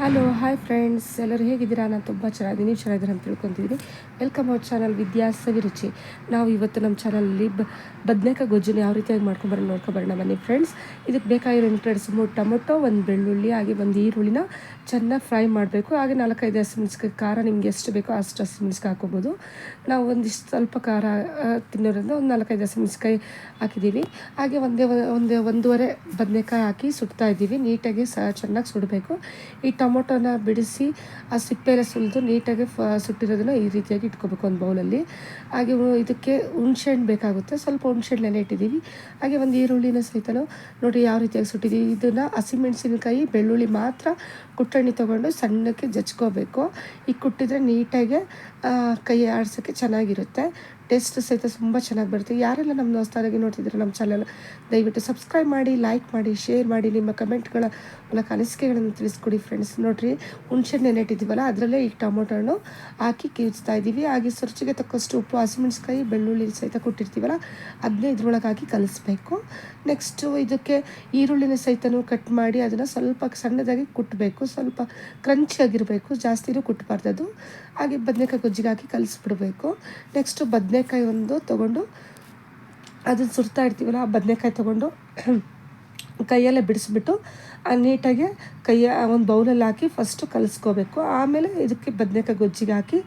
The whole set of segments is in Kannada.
ಹಲೋ ಹಾಯ್ ಫ್ರೆಂಡ್ಸ್ ಎಲ್ಲರೂ ಹೇಗಿದ್ದೀರಾ? ನಾನು ತುಂಬ ಚೆನ್ನಾಗಿದ್ದೀನಿ. ನೀವು ಚೆನ್ನಾಗಿದ್ದೀರಾ ಅಂತ ತಿಳ್ಕೊತಿದ್ದೀನಿ welcome our channel Vidyasavi Saviruchi ನಾವು ಇವತ್ತು ನಮ್ಮ ಚಾನಲಲ್ಲಿ ಬ ಬದನೇಕಾಯಿ ಗೊಜ್ಜನ್ನು ಯಾವ ರೀತಿಯಾಗಿ ಮಾಡ್ಕೊಂಬರೋಣ ನೋಡ್ಕೊಬರೋಣ ಬನ್ನಿ ಫ್ರೆಂಡ್ಸ್ ಇದಕ್ಕೆ ಬೇಕಾಗಿರೋ ಇಂಗ್ರೀಡಿಯಂಟ್ಸ್ ಮೂರು ಟೊಮೊಟೊ, ಒಂದು ಬೆಳ್ಳುಳ್ಳಿ, ಹಾಗೆ ಒಂದು ಈರುಳ್ಳಿನ ಚೆನ್ನಾಗಿ ಫ್ರೈ ಮಾಡಬೇಕು. ಹಾಗೆ ನಾಲ್ಕೈದು ಹಸಿಮೆಣ್ಸಿಕಾಯಿ ಖಾರ ನಿಮ್ಗೆ ಎಷ್ಟು ಬೇಕೋ ಅಷ್ಟು ಹಸಿಮೆಣ್ಸಿಕಾಯಿ ಹಾಕೋಬೋದು ನಾವು ಒಂದಿಷ್ಟು ಸ್ವಲ್ಪ ಖಾರ ತಿನ್ನೋದ್ರಿಂದ ಒಂದು ನಾಲ್ಕೈದು ಹಸಿಮೆಣ್ಸಿಕಾಯಿ ಹಾಕಿದ್ದೀವಿ ಹಾಗೆ ಒಂದೇ ಒಂದು ಒಂದೇ ಒಂದೂವರೆ ಬದನೆಕಾಯಿ ಹಾಕಿ ಸುಡ್ತಾ ಇದ್ದೀವಿ. ನೀಟಾಗಿ ಸ ಚೆನ್ನಾಗಿ ಸುಡಬೇಕು. ಈ ಟೊಮೊಟೊನ ಬಿಡಿಸಿ ಆ ಸಿಪ್ಪೆ ಎಲ್ಲ ಸುಲಿದು ನೀಟಾಗಿ ಫ ಸುಟ್ಟಿರೋದನ್ನು ಈ ರೀತಿಯಾಗಿ ಇಟ್ಕೋಬೇಕು ಒಂದು ಬೌಲಲ್ಲಿ. ಹಾಗೆ ಇದಕ್ಕೆ ಹುಣ್ಸೆಹಣ್ಣು ಬೇಕಾಗುತ್ತೆ. ಸ್ವಲ್ಪ ಹುಣ್ಸೆಹಣ್ಣೆಲ್ಲ ಇಟ್ಟಿದ್ದೀವಿ. ಹಾಗೆ ಒಂದು ಈರುಳ್ಳಿನ ಸಹಿತನೂ ನೋಡಿ ಯಾವ ರೀತಿಯಾಗಿ ಸುಟ್ಟಿದ್ದೀವಿ. ಇದನ್ನು ಹಸಿಮೆಣಸಿನಕಾಯಿ ಬೆಳ್ಳುಳ್ಳಿ ಮಾತ್ರ ಕುಟ್ಟಣ್ಣಿ ತೊಗೊಂಡು ಸಣ್ಣಕ್ಕೆ ಜಚ್ಕೋಬೇಕು ಈ ಕುಟ್ಟಿದ್ರೆ ನೀಟಾಗಿ ಕೈ ಆಡ್ಸೋಕ್ಕೆ ಚೆನ್ನಾಗಿರುತ್ತೆ. ಟೇಸ್ಟ್ ಸಹಿತ ತುಂಬ ಚೆನ್ನಾಗಿ ಬರುತ್ತೆ. ಯಾರೆಲ್ಲ ನಮ್ಮ ದೋಸ್ತಾರಾಗಿ ನೋಡ್ತಿದ್ರೆ ನಮ್ಮ ಚಾನಲ್, ದಯವಿಟ್ಟು ಸಬ್ಸ್ಕ್ರೈಬ್ ಮಾಡಿ, ಲೈಕ್ ಮಾಡಿ, ಶೇರ್ ಮಾಡಿ ನಿಮ್ಮ ಕಮೆಂಟ್ಗಳ ಮೂಲಕ ಅನಿಸಿಕೆಗಳನ್ನು ತಿಳಿಸ್ಕೊಡಿ ಫ್ರೆಂಡ್ಸ್. ನೋಡಿರಿ, ಹುಣ್ಸೆ ನೆನೆಟ್ಟಿದ್ದೀವಲ್ಲ ಅದರಲ್ಲೇ ಈಗ ಟೊಮೊಟೊ ಹಣ್ಣು ಹಾಕಿ ಕೀಳಿಸ್ತಾ ಇದ್ದೀವಿ. ಹಾಗೆ ಸುರುಚಿಗೆ ತಕ್ಕಷ್ಟು ಉಪ್ಪು ಹಸಿಮೆಣ್ಸಿಕಾಯಿ ಬೆಳ್ಳುಳ್ಳಿ ಸಹಿತ ಕೊಟ್ಟಿರ್ತೀವಲ್ಲ ಅದನ್ನೇ ಇದ್ರೊಳಗೆ ಹಾಕಿ ಕಲಿಸ್ಬೇಕು. ನೆಕ್ಸ್ಟು ಇದಕ್ಕೆ ಈರುಳ್ಳಿನ ಸಹಿತನೂ ಕಟ್ ಮಾಡಿ ಅದನ್ನು ಸ್ವಲ್ಪ ಸಣ್ಣದಾಗಿ ಕುಟ್ಟಬೇಕು ಸ್ವಲ್ಪ ಕ್ರಂಚಿಯಾಗಿರಬೇಕು ಜಾಸ್ತಿನೂ ಕುಟ್ಟಬಾರ್ದು ಅದು. ಹಾಗೆ ಬದನೆಕಾಯಿ ಗೊಜ್ಜಿಗೆ ಹಾಕಿ ಕಲಿಸ್ಬಿಡ್ಬೇಕು. ನೆಕ್ಸ್ಟು ಬದನೆಕಾಯಿ ಒಂದು ತೊಗೊಂಡು ಅದನ್ನು ಸುರ್ತಾ ಇರ್ತೀವಲ್ಲ, ಆ ಬದನೆಕಾಯಿ ತೊಗೊಂಡು ಕೈಯಲ್ಲೇ ಬಿಡಿಸ್ಬಿಟ್ಟು ನೀಟಾಗಿ ಕೈಯ ಒಂದು ಬೌಲಲ್ಲಿ ಹಾಕಿ ಫಸ್ಟು ಕಲಿಸ್ಕೋಬೇಕು. ಆಮೇಲೆ ಇದಕ್ಕೆ ಬದನೆಕಾಯಿ ಗೊಜ್ಜಿಗೆ ಹಾಕಿ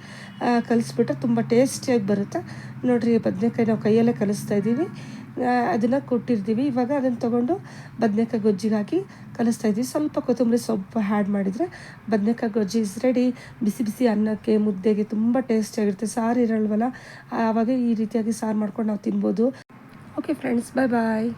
ಕಲಿಸ್ಬಿಟ್ರೆ ತುಂಬ ಟೇಸ್ಟಿಯಾಗಿ ಬರುತ್ತೆ. ನೋಡಿರಿ ಬದನೆಕಾಯಿ ನಾವು ಕೈಯಲ್ಲೇ ಕಲಿಸ್ತಾ ಇದ್ದೀವಿ. ಅದನ್ನು ಕೊಟ್ಟಿರ್ತೀವಿ. ಇವಾಗ ಅದನ್ನು ತೊಗೊಂಡು ಬದನೆಕಾಯಿ ಗೊಜ್ಜಿಗೆ ಹಾಕಿ ಕಲಿಸ್ತಾ ಇದ್ದೀವಿ. ಸ್ವಲ್ಪ ಕೊತ್ತಂಬರಿ ಸೊಪ್ಪು ಆ್ಯಡ್ ಮಾಡಿದರೆ ಬದನೆಕಾಯಿ ಗೊಜ್ಜಿ ಇಸ್ ರೆಡಿ ಬಿಸಿ ಬಿಸಿ ಅನ್ನಕ್ಕೆ, ಮುದ್ದೆಗೆ ತುಂಬ ಟೇಸ್ಟಿಯಾಗಿರುತ್ತೆ. ಸಾರು ಇರಲ್ವಲ್ಲ? ಆವಾಗ ಈ ರೀತಿಯಾಗಿ ಸಾರು ಮಾಡ್ಕೊಂಡು ನಾವು ತಿನ್ಬೋದು. ಓಕೆ ಫ್ರೆಂಡ್ಸ್ ಬಾಯ್ ಬಾಯ್